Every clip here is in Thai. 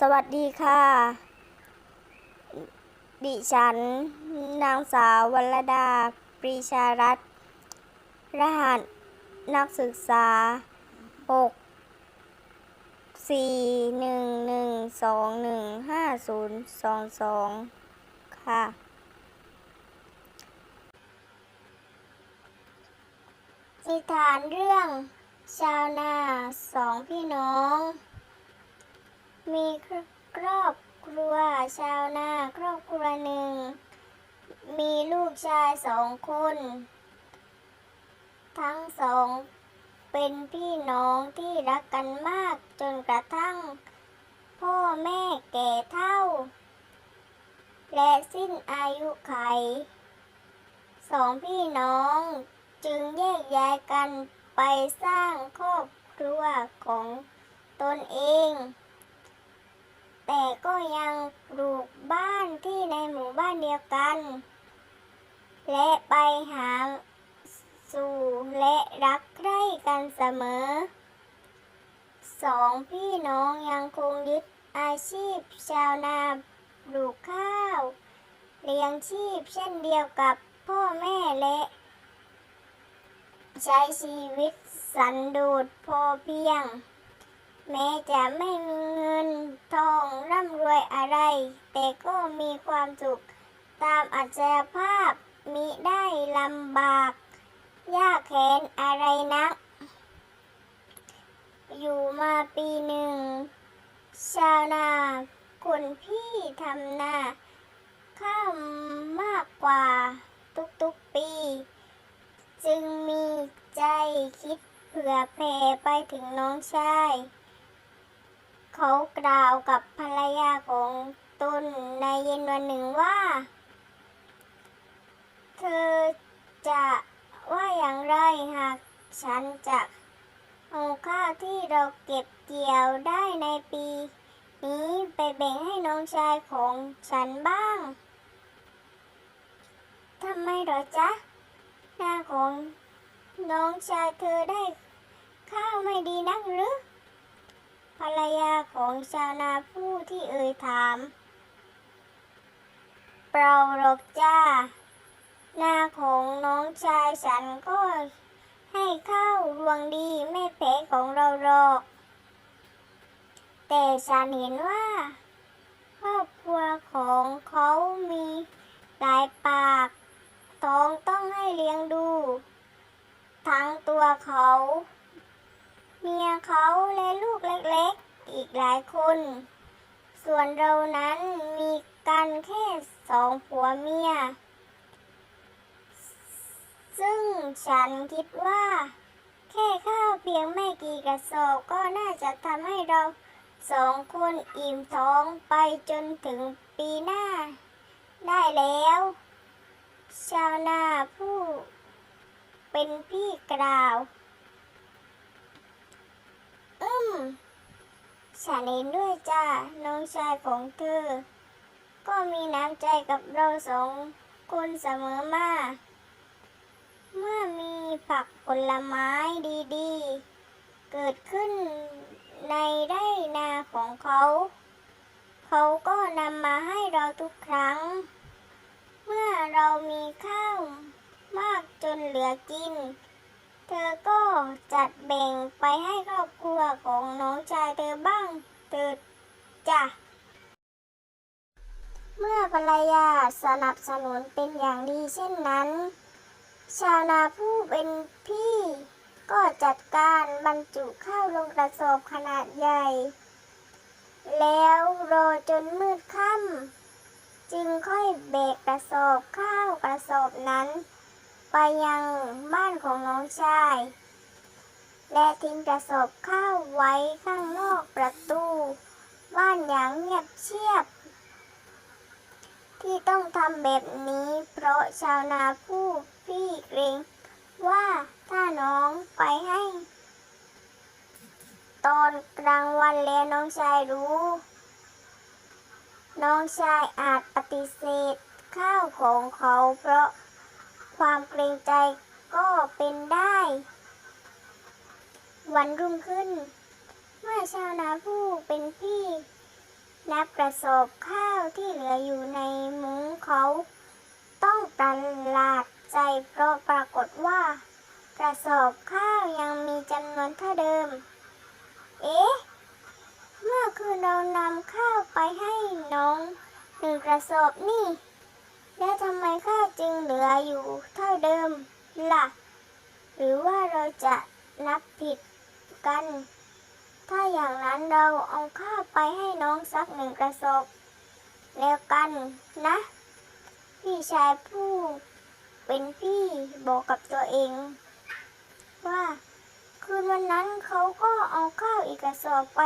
สวัสดีค่ะ ดิฉัน นางสาววรดา ปรีชารัตน์รหัส นักศึกษา 6 4 1 1 2 1 5 0 2 2 ค่ะ นิทานเรื่อง ชาวนาสองพี่น้อง มีครอบครัวชาวนาครอบครัวหนึ่ง มีลูกชายสองคน ทั้งสองเป็นพี่น้องที่รักกันมากจนกระทั่ง พ่อแม่แก่เท่า และสิ้นอายุไข สองพี่น้องจึงแยกย้ายกันไปสร้างครอบครัวของตนเอง แต่ก็ยังปลูกบ้านที่ในหมู่บ้านเดียวกัน และไปหาสู่และรักใคร่กันเสมอสองพี่น้องยังคงยึดอาชีพชาวนาปลูกข้าว เลี้ยงชีพเช่นเดียวกับพ่อแม่และ ใช้ชีวิตสันโดษพอเพียง แม้จะไม่มีเงินทองร่ำรวยอะไร แต่ก็มีความสุข ตามอัจฉริภาพมิได้ลำบาก ยากแค้นอะไรนัก อยู่มาปีหนึ่ง ชาวนาคนพี่ทำนาข้าวมากกว่าทุกๆปี จึงมีใจคิดเผื่อแผ่ไปถึงน้องชาย เขากล่าวกับภรรยาของตนในเย็นวันหนึ่งว่า เธอจะว่าอย่างไรหากฉันจะเอาข้าวที่เราเก็บเกี่ยวได้ในปี นี้ไปแบ่งให้น้องชายของฉันบ้างทำไมหรอจ๊ะหน้าของน้องชายเธอได้ข้าวไม่ดีนักหรือ ภรรยาของชาวนาผู้ที่เอ่ยถาม เปล่าหรอกจ้าหน้าของน้องชายฉันก็ให้ข้าวรวงดีไม่แพ้ของเราหรอก แต่ฉันเห็นว่าครอบครัวของเขามีหลายปาก ท้องต้องให้เลี้ยงดู ทั้งตัวเขา เมียเขาและลูกเล็กๆ อีกหลายคน ส่วนเรานั้นมีกันแค่สองผัวเมีย ซึ่งฉันคิดว่า แค่ข้าวเพียงไม่กี่กระสอบก็น่าจะทำให้เราสองคนอิ่มท้องไปจนถึงปีหน้า ได้แล้ว ชาวนาผู้เป็นพี่กล่าว อืม ฉันเห็นด้วยจ้า น้องชายของเธอ ก็มีน้ำใจกับเราสองคนเสมอมา เมื่อมีผักผลไม้ดีๆ เกิดขึ้นในไร่นาของเขา เขาก็นำมาให้เราทุกครั้ง เมื่อเรามีข้าวมากจนเหลือกิน เธอก็จัดแบ่งไปให้ครอบครัวของน้องชายเธอบ้างเถิดจ้ะเมื่อภรรยาสนับสนุนเป็นอย่างดีเช่นนั้น ชาวนาผู้เป็นพี่ ก็จัดการบรรจุข้าวลงกระสอบขนาดใหญ่ แล้วรอจนมืดค่ำจึงค่อยแบกกระสอบข้าวกระสอบนั้น ไปยังบ้านของน้องชาย และทิ้งกระสอบข้าวไว้ข้างนอกประตู บ้านอย่างเงียบเชียบ ที่ต้องทำแบบนี้เพราะชาวนาผู้พี่เกรงว่าถ้าน้องไปให้ ตอนกลางวันแล้วน้องชายรู้ น้องชายอาจปฏิเสธข้าวของเขาเพราะ ความเกรงใจก็เป็นได้ วันรุ่งขึ้น เมื่อชาวนาผู้เป็นพี่ นับกระสอบข้าวที่เหลืออยู่ในมุ้งเขา ต้องประหลาดใจเพราะปรากฏว่ากระสอบข้าวยังมีจำนวนเท่าเดิม เอ๊ะ เมื่อคืนเรานำข้าวไปให้น้องหนึ่งกระสอบนี่ แล้วทำไมข้าจึงเหลืออยู่เท่าเดิมล่ะ หรือว่าเราจะนับผิดกัน ถ้าอย่างนั้นเราเอาข้าวไปให้น้องสักหนึ่งกระสอบแล้วกันนะ พี่ชายผู้เป็นพี่บอกกับตัวเอง ว่าคืนวันนั้นเขาก็เอาข้าวอีกกระสอบไป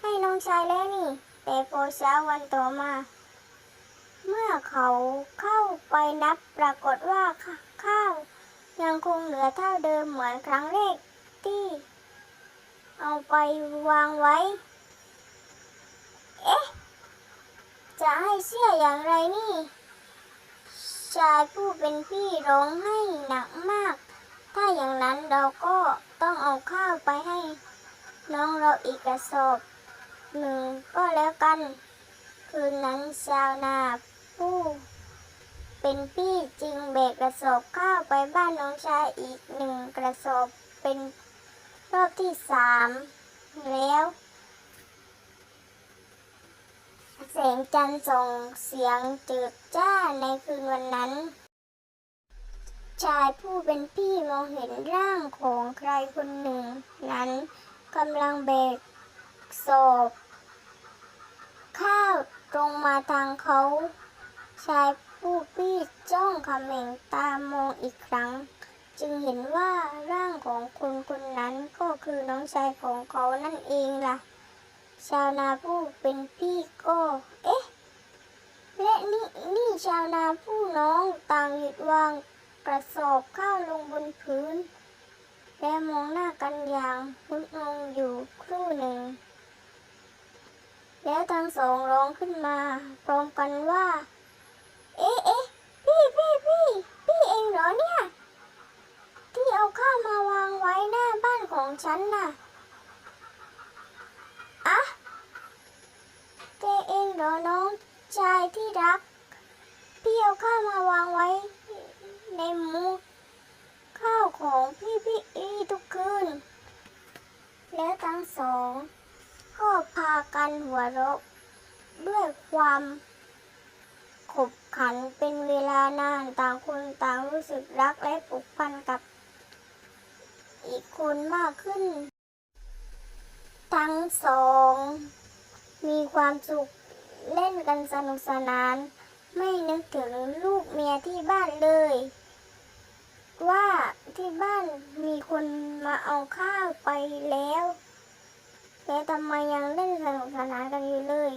ให้น้องชายแล้วนี่ แต่พอเช้าวันต่อมา เมื่อเขาเข้าไปนับปรากฏว่าข้าวยังคงเหลือเท่าเดิมเหมือนครั้งแรกที่ เอาไปวางไว้ เอ๊ะ จะให้เชื่ออย่างไรนี่ ชายผู้เป็นพี่ร้องให้หนักมาก ถ้าอย่างนั้นเราก็ต้องเอาข้าวไปให้ น้องเราอีกกระสอบหนึ่งก็แล้วกัน คืนนั้นชาวนา ผู้เป็นพี่จึงแบกกระสอบข้าวไปบ้านน้องชายอีกหนึ่งกระสอบเป็นรอบที่สามแล้วแสงจันทร์ส่งเสียงจืดจ้าในคืนวันนั้น ชายผู้เป็นพี่มองเห็นร่างของใครคนหนึ่ง นั้นกำลังแบกศพข้าวตรงมาทางเขา ชายผู้พี่จ้องเขม็งตามองอีกครั้ง จึงเห็นว่าร่างของคนคนนั้นก็คือน้องชายของเขานั่นเองล่ะ ชาวนาผู้เป็นพี่ก็ เอ๊ะ และนี่นี่ชาวนาผู้น้องต่างหยุดวางกระสอบข้าวลงบนพื้น และมองหน้ากันอย่างมึนงงอยู่ครู่หนึ่ง แล้วทั้งสองร้องขึ้นมาพร้อมกันว่า เอ๊ะเอ๊ะพี่พี่พี่พี่เองเหรอเนี่ย ที่เอาข้าวมาวางไว้หน้าบ้านของฉันน่ะอะแกเองเหรอน้องชายที่รัก พี่เอาข้าวมาวางไว้ ในมุกข้าวของพี่พี่อีทุกคืน แล้วทั้งสอง ก็พากันหัวเราะด้วยความ ขันเป็นเวลานานต่างคนต่างรู้สึกรักและผูกพันกับอีกคนมากขึ้น ทั้งสอง มีความสุขเล่นกันสนุกสนาน ไม่นึกถึงลูกเมียที่บ้านเลย ว่าที่บ้านมีคนมาเอาข้าวไปแล้วแต่ทำไมยังเล่นสนุกสนานกันอยู่เลย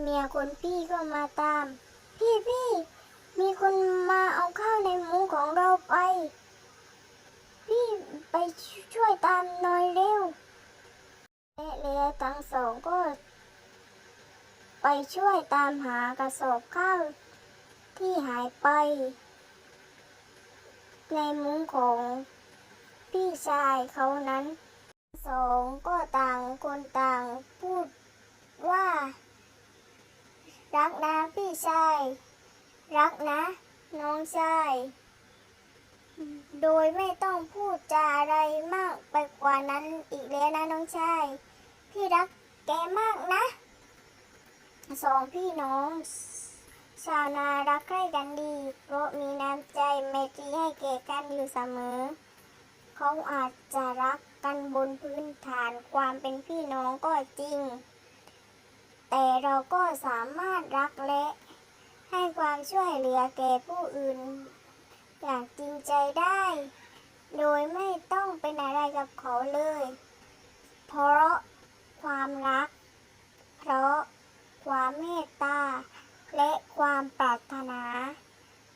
เมียคนพี่ก็มาตาม พี่พี่มีคนมาเอาข้าวในหมูของเราไป พี่ไปช่วยตามหน่อยเร็วและเรือทั้งสองก็ ไปช่วยตามหากระสอบข้าวที่หายไป ในมุ้งของพี่ชายเขานั้น สองก็ต่างคนต่างพูดว่า รักนะพี่ชาย รักนะน้องชาย โดยไม่ต้องพูดจาอะไรมากไปกว่านั้นอีกแล้วนะน้องชาย พี่รักแกมากนะ สองพี่น้อง ชาวนารักใคร่กันดี เพราะมีน้ำใจเมตรีให้แก่กันอยู่เสมอ เขาอาจจะรักกันบนพื้นฐานความเป็นพี่น้องก็จริง แต่เราก็สามารถรักและให้ความช่วยเหลือแก่ผู้อื่น อย่างจริงใจได้ โดยไม่ต้องเป็นอะไรกับเขาเลย เพราะความรัก เพราะความเมตตา และความปรารถนา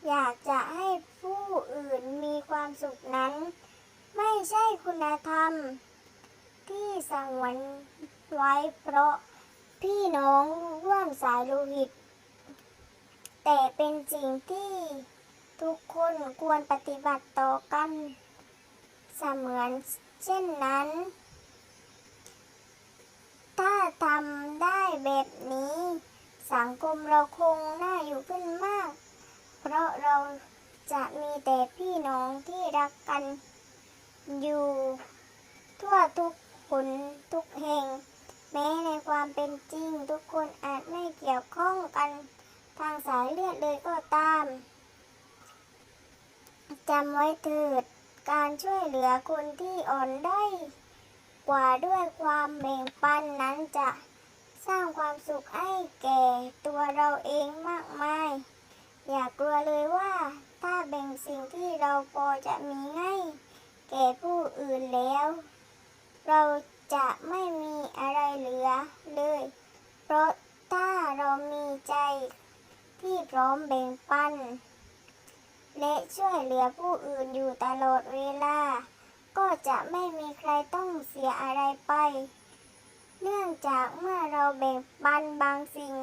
อยากจะให้ผู้อื่นมีความสุขนั้น ไม่ใช่คุณธรรม ที่สงวนไว้เพราะ พี่น้องร่วมสายโลหิต แต่เป็นสิ่งที่ทุกคนควรปฏิบัติต่อกันเสมือนเช่นนั้น ถ้าทำได้แบบนี้ สังคมเราคงน่าอยู่ขึ้นมาก เพราะเราจะมีแต่พี่น้องที่รักกันอยู่ ทั่วทุกคนทุกแห่ง แม้ในความเป็นจริงทุกคนอาจไม่เกี่ยวข้องกันทางสายเลือดเลยก็ตามจำไว้เถิด การช่วยเหลือคนที่อ่อนด้อยกว่าด้วยความแบ่งปันนั้นจะสร้างความสุขให้แก่ตัวเราเองมากมาย อย่ากลัวเลยว่าถ้าแบ่งสิ่งที่เราพอจะมีให้แก่ผู้อื่นแล้ว เรา จะไม่มีอะไรเหลือเลย เพราะถ้าเรามีใจที่พร้อมแบ่งปัน และช่วยเหลือผู้อื่นอยู่ตลอดเวลา ก็จะไม่มีใครต้องเสียอะไรไป เนื่องจากเมื่อเราแบ่งปันบางสิ่ง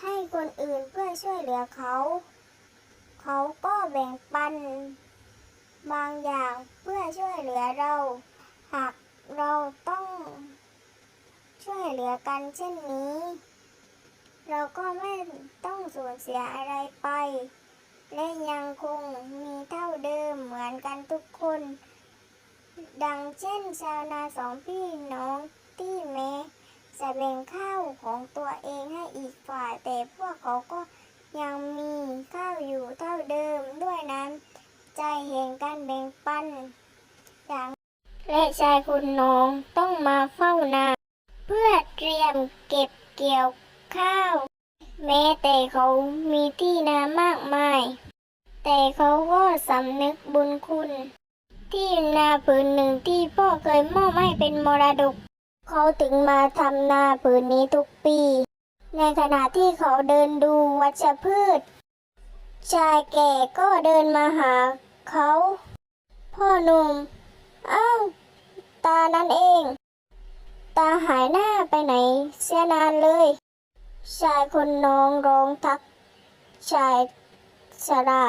ให้คนอื่นเพื่อช่วยเหลือเขา เขาก็แบ่งปัน บางอย่างเพื่อช่วยเหลือเรา หาก เราต้องช่วยเหลือกันเช่นนี้ เราก็ไม่ต้องสูญเสียอะไรไป และยังคงมีเท่าเดิมเหมือนกันทุกคน ดังเช่นชาวนาสองพี่น้องที่แม้จะแบ่งข้าวของตัวเองให้อีกฝ่ายแต่พวกเขาก็ยังมีข้าวอยู่เท่าเดิมด้วยน้ำใจแห่งการแบ่งปัน และชายคุณน้องต้องมาเฝ้านาเพื่อเตรียมเก็บเกี่ยวข้าว แม้แต่เขามีที่นามากมาย แต่เขาก็สำนึกบุญคุณ ที่นาผืนหนึ่งที่พ่อเคยมอบให้เป็นมรดก เขาถึงมาทำนาผืนนี้ทุกปี ในขณะที่เขาเดินดูวัชพืช ชายแก่ก็เดินมาหาเขา พ่อหนุ่ม อ้าวตานั่นเอง ตาหายหน้าไปไหน เสียนานเลย ชายคนน้องร้องทัก ชายชรา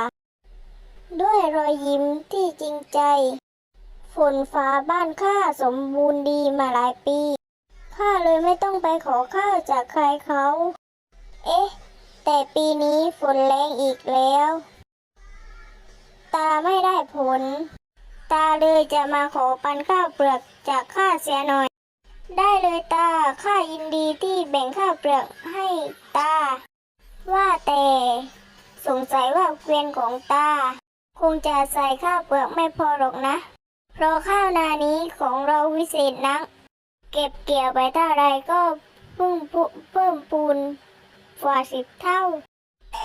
ด้วยรอยยิ้มที่จริงใจ ฝนฟ้าบ้านข้าสมบูรณ์ดีมาหลายปีข้าเลยไม่ต้องไปขอข้าวจากใครเขา เอ๊ะ แต่ปีนี้ฝนแรงอีกแล้ว ตาไม่ได้ผล ตาเลยจะมาขอปันข้าวเปลือกจากข้าเสียหน่อย ได้เลยตาข้ายินดีที่แบ่งข้าวเปลือกให้ตา ว่าแต่สงสัยว่าเกวียนของตา คงจะใส่ข้าวเปลือกไม่พอหรอกนะ เพราะข้าวนานี้ของเราวิเศษนัก เก็บเกี่ยวไปเท่าไรก็เพิ่มเพิ่มปูนกว่าสิบเท่า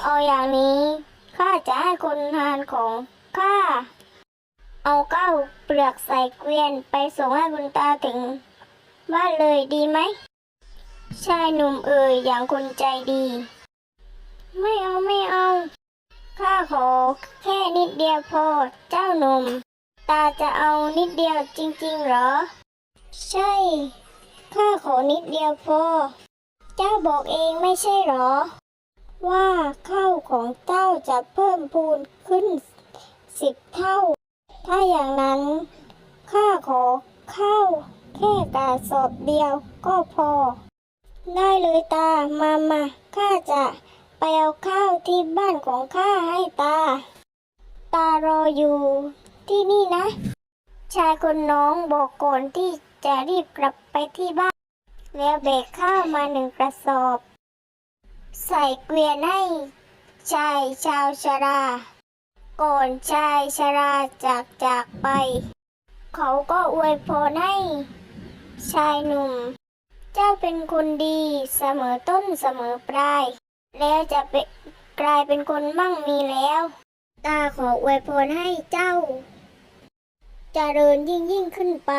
เอาอย่างนี้ข้าจะให้คนงานของข้า เอาข้าวเปลือกใส่เกวียนไปส่งให้คุณตาถึงบ้านเลยดีไหมชายหนุ่มเอ่ยอย่างคนใจดี ไม่เอาไม่เอาข้าขอแค่นิดเดียวพอเจ้าหนุ่ม ตาจะเอานิดเดียวจริงๆเหรอ ใช่ข้าขอนิดเดียวพอ เจ้าบอกเองไม่ใช่หรอ ว่าข้าวของเจ้าจะเพิ่มพูนขึ้นสิบเท่า ถ้าอย่างนั้นข้าขอข้าวแค่กระสอบเดียวก็พอ ได้เลยตามามาข้าจะไปเอาข้าวที่บ้านของข้าให้ตา ตารออยู่ที่นี่นะ ชายคนน้องบอกก่อนที่จะรีบกลับไปที่บ้าน แล้วแบกข้าวมาหนึ่งกระสอบ ใส่เกวียนให้ชายชาวชรา ก่อนชายชราจากจากไป เขาก็อวยพรให้ ชายหนุ่ม เจ้าเป็นคนดีเสมอต้นเสมอปลาย แล้วจะเป็นกลายเป็นคนมั่งมีแล้ว ตาขออวยพรให้เจ้าจเจริญยิ่งยิ่งขึ้นไป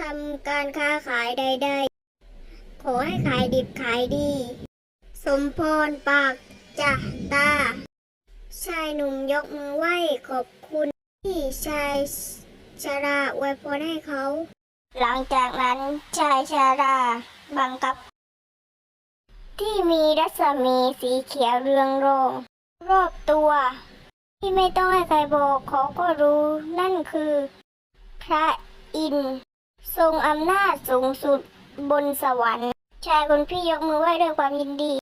ทำการค้าขายใดๆ ขอให้ขายดิบขายดี สมพรปากจ้ะตา ชายหนุ่มยกมือไหว้ขอบคุณที่ชายชาราอวยพรให้เขา หลังจากนั้นชายชาราบังกับ ที่มีรัศมีสีเขียวเรืองโรองรอบตัว ที่ไม่ต้องให้ใครบอกเขาก็รู้นั่นคือ พระอินทร์ทรงอำนาจสูงสุดบนสวรรค์ชายคนพี่ยกมือไหว้ด้วยความยินดี